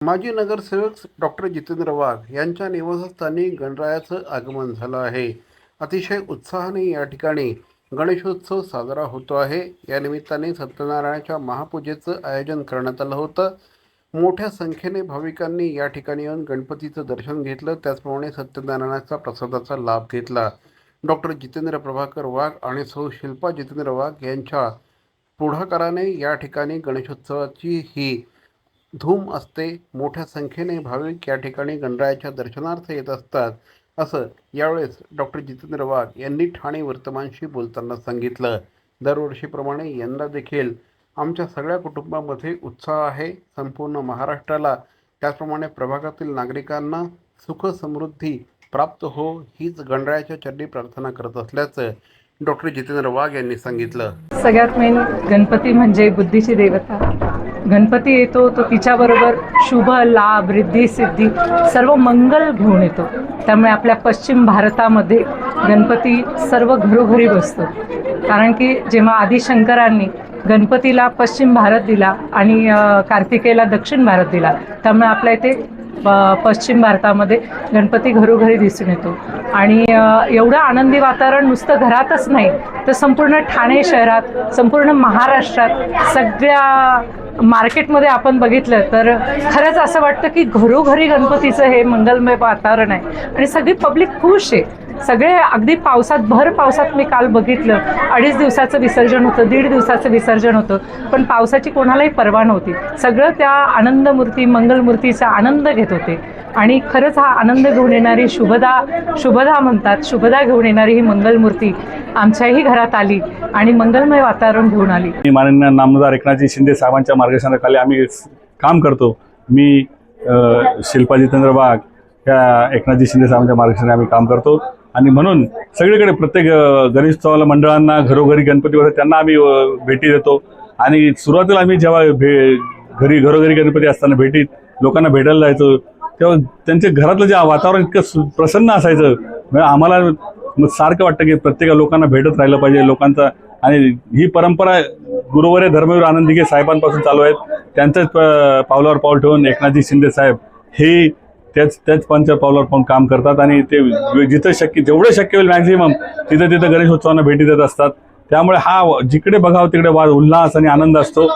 माजी नगरसेवक डॉक्टर जितेंद्र वाघ यांच्या निवासस्थानी गणरायाचं आगमन झालं आहे. अतिशय उत्साहाने या ठिकाणी गणेशोत्सव साजरा होतो आहे. या निमित्ताने सत्यनारायणाच्या महापूजेचं आयोजन करण्यात आलं होतं. मोठ्या संख्येने भाविकांनी या ठिकाणी येऊन गणपतीचं दर्शन घेतलं. त्याचप्रमाणे सत्यनारायणाचा प्रसादाचा लाभ घेतला. डॉक्टर जितेंद्र प्रभाकर वाघ आणि सौ शिल्पा जितेंद्र वाघ यांच्या पुढाकाराने या ठिकाणी गणेशोत्सवाची ही धूम असते मोठ्या संख्येने भाविक या ठिकाणी गणरायाच्या दर्शनार्थ येत असतात असं यावेळेस डॉक्टर जितेंद्र वाघ यांनी ठाणे वर्तमानशी बोलताना सांगितलं. दरवर्षीप्रमाणे यंदा देखील आमच्या सगळ्या कुटुंबामध्ये उत्साह आहे संपूर्ण महाराष्ट्राला. त्याचप्रमाणे प्रभागातील नागरिकांना सुख समृद्धी प्राप्त हो हीच गणरायाच्या चरणी प्रार्थना करत असल्याचं डॉक्टर जितेंद्र वाघ यांनी सांगितलं. सगळ्यात मेन गणपती म्हणजे बुद्धीची देवता. गणपती येतो तो तिच्याबरोबर शुभ लाभ रिद्धी सिद्धी सर्व मंगल घेऊन येतो. त्यामुळे आपल्या पश्चिम भारतामध्ये गणपती सर्व घरोघरी बसतो. कारण की जेव्हा आदिशंकरांनी गणपतीला पश्चिम भारत दिला आणि कार्तिकेला कार्तिकेयला दक्षिण भारत दिला त्यामुळे आपल्या इथे प- पश्चिम भारतामध्ये गणपती घरोघरी दिसून येतो. आणि एवढं आनंदी वातावरण नुसतं घरातच नाही तर संपूर्ण ठाणे शहरात संपूर्ण महाराष्ट्रात सगळ्या मार्केटमध्ये आपण बघितलं तर खरंच असं वाटतं की घरोघरी गणपतीचं हे मंगलमय वातावरण आहे. आणि सगळी पब्लिक खुश आहे. सगळे अगदी पावसात भर पावसात मी काल बघितलं. अडीच दिवसाचं विसर्जन होतं दीड दिवसाचं विसर्जन होतं. पण पावसाची कोणालाही पर्वा नव्हती. सगळं त्या आनंदमूर्ती मंगलमूर्तीचा आनंद घेत होते. आणि खरंच हा आनंद घेऊन येणारी शुभदा शुभदा म्हणतात शुभदा घेऊन येणारी ही मंगलमूर्ती आमच्याही घरात आली आणि मंगलमय वातावरण घेऊन आली. मी माननीय नामदार एकनाथजी शिंदे साहेबांच्या मार्गदर्शनाखाली आम्ही काम करतो. मी शिल्पा जितेंद्र वाघ या एकनाथजी शिंदे साहेबांच्या मार्गदर्शनाने आम्ही काम करतो. आणि म्हणून सगळीकडे प्रत्येक गणेशोत्सवाला मंडळांना घरोघरी गणपती वगैरे त्यांना आम्ही भेटी देतो. आणि सुरुवातीला आम्ही जेव्हा भे घरी घरोघरी गणपती असताना भेटीत लोकांना भेटायला जायचो तेव्हा त्यांच्या घरातलं जे वातावरण इतकं सु- प्रसन्न असायचं. म्हणजे आम्हाला सारखं वाटतं की प्रत्येक लोकांना भेटत राहिलं पाहिजे लोकांचा. आणि ही परंपरा गुरुवारे धर्मवीर आनंद दिघे साहेबांपासून चालू आहेत. त्यांच्याच प- पावलावर पाऊल ठेवून एकनाथजी शिंदे साहेब हे त्याच त्याच पंच पावलावर पण काम करतात आणि ते जिथं शक्य जेवढं शक्य होईल मॅक्झिमम तिथं तिथं गणेशोत्सवांना भेटी देत असतात. त्यामुळे हा जिकडे बघावं तिकडे वा उल्हास आणि आनंद असतो.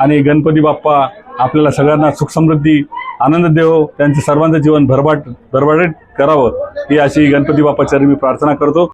आणि गणपती बाप्पा आपल्याला सगळ्यांना सुखसमृद्धी आनंद देव त्यांचं सर्वांचं जीवन भरभाट भरभराट करावं ही अशी गणपती बाप्पाच्या मी प्रार्थना करतो.